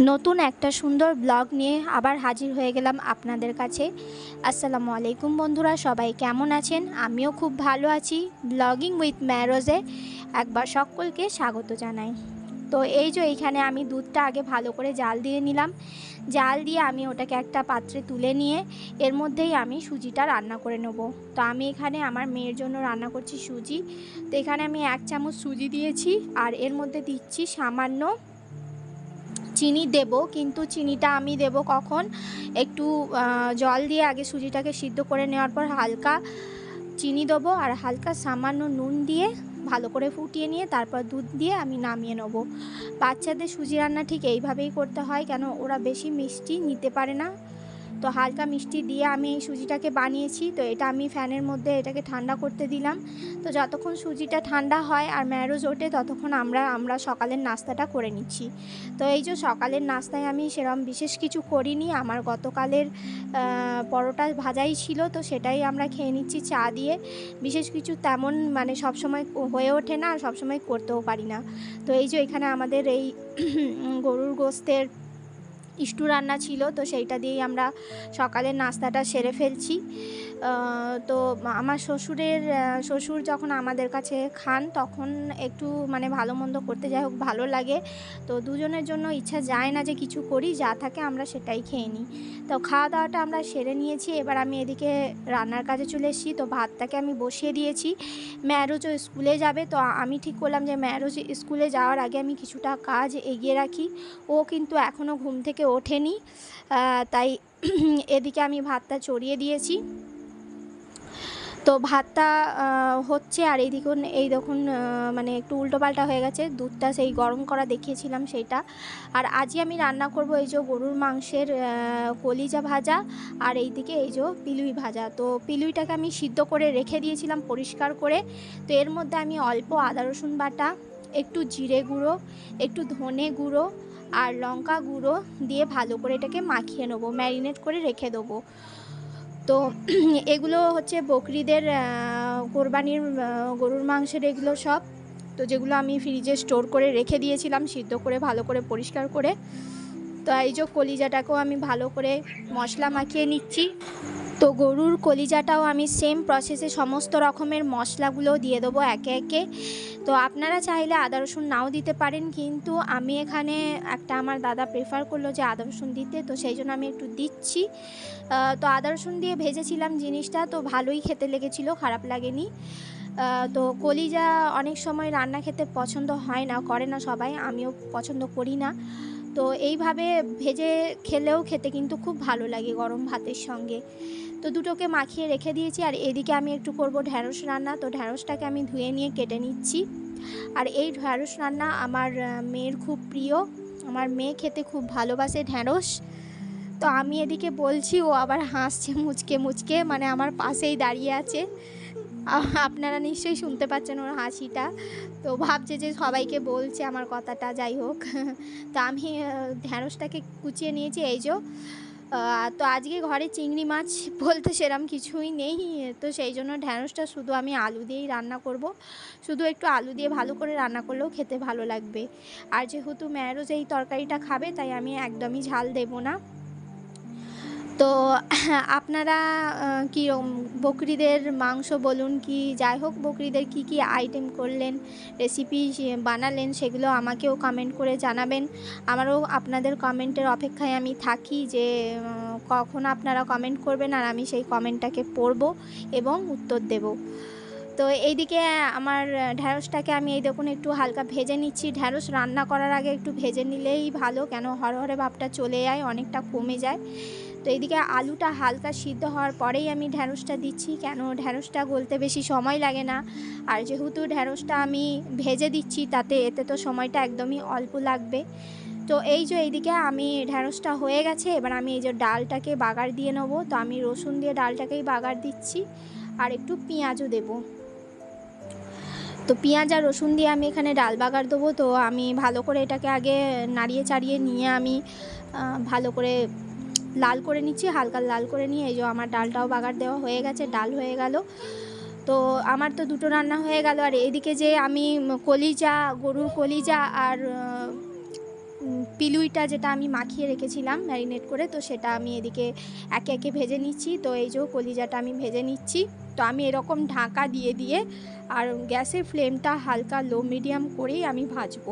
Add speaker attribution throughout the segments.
Speaker 1: নতুন একটা সুন্দর ব্লগ নিয়ে আবার হাজির হয়ে গেলাম আপনাদের কাছে। আসসালামু আলাইকুম বন্ধুরা, সবাই কেমন আছেন? আমিও খুব ভালো আছি ব্লগিং উইথ ম্যারোজে একবার সকলকে স্বাগত জানাই। তো এই যে এইখানে আমি দুধটা আগে ভালো করে জাল দিয়ে নিলাম। জাল দিয়ে আমি ওটাকে একটা পাত্রে তুলে নিয়ে এর মধ্যেই আমি সুজিটা রান্না করে নেব। তো আমি এখানে আমার মেয়ের জন্য রান্না করছি সুজি। তো এখানে আমি এক চামচ সুজি দিয়েছি আর এর মধ্যে দিচ্ছি সামান্য চিনি দেব, কিন্তু চিনিটা আমি দেব কখন? একটু জল দিয়ে আগে সুজিটাকে সিদ্ধ করে নেওয়ার পর হালকা চিনি দেবো আর হালকা সামান্য নুন দিয়ে ভালো করে ফুটিয়ে নিয়ে তারপর দুধ দিয়ে আমি নামিয়ে নেব। বাচ্চাদের সুজি রান্না ঠিক এইভাবেই করতে হয়, কেন ওরা বেশি মিষ্টি নিতে পারে না। তো হালকা মিষ্টি দিয়ে আমি এই সুজিটাকে বানিয়েছি। তো এটা আমি ফ্যানের মধ্যে এটাকে ঠান্ডা করতে দিলাম। তো যতক্ষণ সুজিটা ঠান্ডা হয় আর ম্যারোজ ওঠে, ততক্ষণ আমরা আমরা সকালের নাস্তাটা করে নিচ্ছি। তো এই যে সকালের নাস্তায় আমি সেরকম বিশেষ কিছু করিনি। আমার গতকালের পরোটা ভাজাই ছিল, তো সেটাই আমরা খেয়ে নিচ্ছি চা দিয়ে। বিশেষ কিছু তেমন মানে সবসময় হয়ে ওঠে না আর সবসময় করতেও পারি না। তো এই যে এখানে আমাদের এই গরুর গোস্তের ইস্টু রান্না ছিল তো সেইটা দিয়েই আমরা সকালের নাস্তাটা সেরে ফেলছি। তো আমার শ্বশুরের শ্বশুর যখন আমাদের কাছে খান, তখন একটু মানে ভালো মন্দ করতে যাই হোক, ভালো লাগে। তো দুজনের জন্য ইচ্ছা যায় না যে কিছু করি, যা থাকে আমরা সেটাই খেয়ে নিই। তো খাওয়া দাওয়াটা আমরা সেরে নিয়েছি। এবার আমি এদিকে রান্নার কাজে চলে এসেছি। তো ভাতটাকে আমি বসিয়ে দিয়েছি। ম্যারোজও স্কুলে যাবে। তো আমি ঠিক করলাম যে ম্যারোজ স্কুলে যাওয়ার আগে আমি কিছুটা কাজ এগিয়ে রাখি। ও কিন্তু এখনও ঘুম থেকে ওঠেনি। তাই এদিকে আমি ভাতটা চড়িয়ে দিয়েছি। তো ভাতটা হচ্ছে আর এইদিকে এই দেখুন মানে একটু উল্টোপাল্টা হয়ে গেছে। দুধটা সেই গরম করা দেখিয়েছিলাম সেইটা। আর আজই আমি রান্না করব এই যে গরুর মাংসের কলিজা ভাজা আর এইদিকে এই যে পিলুই ভাজা। তো পিলুইটাকে আমি সিদ্ধ করে রেখে দিয়েছিলাম পরিষ্কার করে। তো এর মধ্যে আমি অল্প আদা, রসুন বাটা, একটু জিরে গুঁড়ো, একটু ধনে গুঁড়ো আর লঙ্কা গুঁড়ো দিয়ে ভালো করে এটাকে মাখিয়ে নেব, ম্যারিনেট করে রেখে দেবো। তো এগুলো হচ্ছে বকরিদের কোরবানির গরুর মাংসের এগুলো সব। তো যেগুলো আমি ফ্রিজে স্টোর করে রেখে দিয়েছিলাম, সিদ্ধ করে, ভালো করে পরিষ্কার করে। তো এই যে কলিজাটাকেও আমি ভালো করে মশলা মাখিয়ে নিচ্ছি। তো গরুর কলিজাটাও আমি সেম প্রসেসে সমস্ত রকমের মশলাগুলো দিয়ে দেবো একে একে। তো আপনারা চাইলে আদা, রসুন নাও দিতে পারেন, কিন্তু আমি এখানে একটা আমার দাদা প্রেফার করল যে আদা, রসুন দিতে, তো সেই জন্য আমি একটু দিচ্ছি। তো আদা, রসুন দিয়ে ভেজেছিলাম জিনিসটা, তো ভালোই খেতে লেগেছিল, খারাপ লাগেনি। তো কলিজা অনেক সময় রান্না খেতে পছন্দ হয় না, করে না সবাই, আমিও পছন্দ করি না। তো এইভাবে ভেজে খেলেও খেতে কিন্তু খুব ভালো লাগে গরম ভাতের সঙ্গে। তো দুটোকে মাখিয়ে রেখে দিয়েছি আর এদিকে আমি একটু করব ঢ্যাঁড়স রান্না। তো ঢ্যাঁড়সটাকে আমি ধুয়ে নিয়ে কেটে নিচ্ছি। আর এই ঢ্যাঁড়স রান্না আমার মেয়ের খুব প্রিয়। আমার মেয়ে খেতে খুব ভালোবাসে ঢ্যাঁড়স। তো আমি এদিকে বলছি, ও আবার হাসছে মুচকে মুচকে মানে আমার পাশেই দাঁড়িয়ে আছে। আপনারা নিশ্চয়ই শুনতে পাচ্ছেন ওর হাসিটা। তো ভাবছে যে সবাইকে বলছে আমার কথাটা, যাই হোক। তো আমি ঢ্যাঁড়সটাকে কুচিয়ে নিয়েছি, এই যে। তো আজকে ঘরে চিংড়ি মাছ বলতে সেরম কিছুই নেই। তো সেই জন্য ঢ্যাঁড়সটা শুধু আমি আলু দিয়েই রান্না করব। শুধু একটু আলু দিয়ে ভালো করে রান্না করলেও খেতে ভালো লাগবে। আর যেহেতু ম্যারোজ এই তরকারিটা খাবে, তাই আমি একদমই ঝাল দেব না। তো আপনারা কী বকরিদের মাংস বলুন কি, যাই হোক বকরিদের কি কি আইটেম করলেন রেসিপি বানালেন সেগুলো আমাকেও কমেন্ট করে জানাবেন। আমারও আপনাদের কমেন্টের অপেক্ষায় আমি থাকি যে কখন আপনারা কমেন্ট করবেন আর আমি সেই কমেন্টটাকে পড়ব এবং উত্তর দেব। তো এইদিকে আমার ঢ্যাঁড়সটাকে আমি এই দেখুন একটু হালকা ভেজে নিচ্ছি। ঢ্যাঁড়স রান্না করার আগে একটু ভেজে নিলেই ভালো, কেন হরহরে ভাবটা চলে যায়, অনেকটা কমে যায়। তো এইদিকে আলুটা হালকা সিদ্ধ হওয়ার পরেই আমি ঢ্যাঁড়সটা দিচ্ছি, কেন ঢ্যাঁড়সটা গলতে বেশি সময় লাগে না। আর যেহেতু ঢ্যাঁড়সটা আমি ভেজে দিচ্ছি, তাতে এতে তো সময়টা একদমই অল্প লাগবে। তো এই যে এইদিকে আমি ঢ্যাঁড়সটা হয়ে গেছে, এবার আমি এই যে ডালটাকে বাগার দিয়ে নেব। তো আমি রসুন দিয়ে ডালটাকেই বাগার দিচ্ছি, আর একটু পেঁয়াজও দেবো। তো পেঁয়াজ আর রসুন দিয়ে আমি এখানে ডাল বাগার দেবো। তো আমি ভালো করে এটাকে আগে নাড়িয়ে চাড়িয়ে নিয়ে আমি ভালো করে লাল করে নিচ্ছি, হালকা লাল করে নিয়ে এই যে আমার ডালটাও বাগার দেওয়া হয়ে গেছে, ডাল হয়ে গেল। তো আমার তো দুটো রান্না হয়ে গেল। আর এদিকে যে আমি কলিজা, গরুর কলিজা আর পিলুইটা যেটা আমি মাখিয়ে রেখেছিলাম ম্যারিনেট করে, তো সেটা আমি এদিকে একে একে ভেজে নিচ্ছি। তো এই যে কলিজাটা আমি ভেজে নিচ্ছি। তো আমি এরকম ঢাকা দিয়ে দিয়ে আর গ্যাসের ফ্লেমটা হালকা লো মিডিয়াম করেই আমি ভাজবো।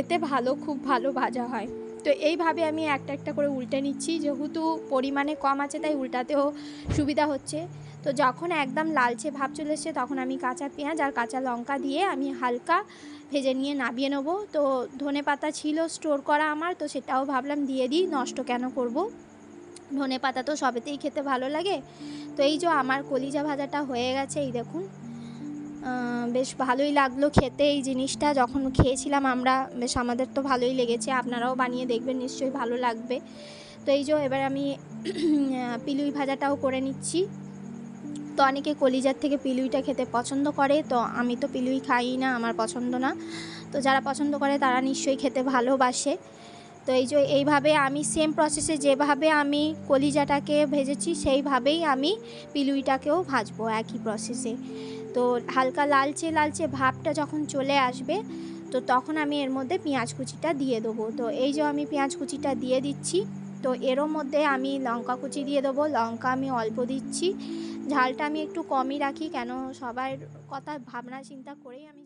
Speaker 1: এতে ভালো, খুব ভালো ভাজা হয়। তো এইভাবে আমি একটা একটা করে উল্টে নিচ্ছি। যেহেতু পরিমাণে কম আছে, তাই উল্টাতেও সুবিধা হচ্ছে। তো যখন একদম লালচে ভাব চলে এসছে, তখন আমি কাঁচা পেঁয়াজ আর কাঁচা লঙ্কা দিয়ে আমি হালকা ভেজে নিয়ে নাবিয়ে নেব। তো ধনে পাতা ছিল স্টোর করা আমার, তো সেটাও ভাবলাম দিয়ে দিই, নষ্ট কেন করব? ধনে পাতা তো সবেতেই খেতে ভালো লাগে। তো এই যে আমার কলিজা ভাজাটা হয়ে গেছে, এই দেখুন। বেশ ভালোই লাগল খেতে এই জিনিসটা। যখন খেয়েছিলাম আমরা, বেশ আমাদের তো ভালোই লেগেছে, আপনারাও বানিয়ে দেখবেন, নিশ্চয়ই ভালো লাগবে। তো এই যে এবার আমি পিলুই ভাজাটাও করে নিচ্ছি। তো অনেকে কলিজার থেকে পিলুইটা খেতে পছন্দ করে, তো আমি তো পিলুই খাই না, আমার পছন্দ না। তো যারা পছন্দ করে তারা নিশ্চয়ই খেতে ভালোবাসে। তো এই যে এইভাবে আমি সেম প্রসেসে যেভাবে আমি কলিজাটাকে ভেজেছি, সেইভাবেই আমি পিলুইটাকেও ভাজবো একই প্রসেসে তো হালকা লালচে লালচে ভাবটা যখন চলে আসবে, তো তখন আমি এর মধ্যে পেঁয়াজ কুচিটা দিয়ে দেবো। তো এই যে আমি পেঁয়াজ কুচিটা দিয়ে দিচ্ছি, তো এরও মধ্যে আমি লঙ্কা কুচি দিয়ে দেবো। লঙ্কা আমি অল্প দিচ্ছি। ঝালটা আমি একটু কমই রাখি, কেন সবার কথা ভাবনা চিন্তা করেই আমি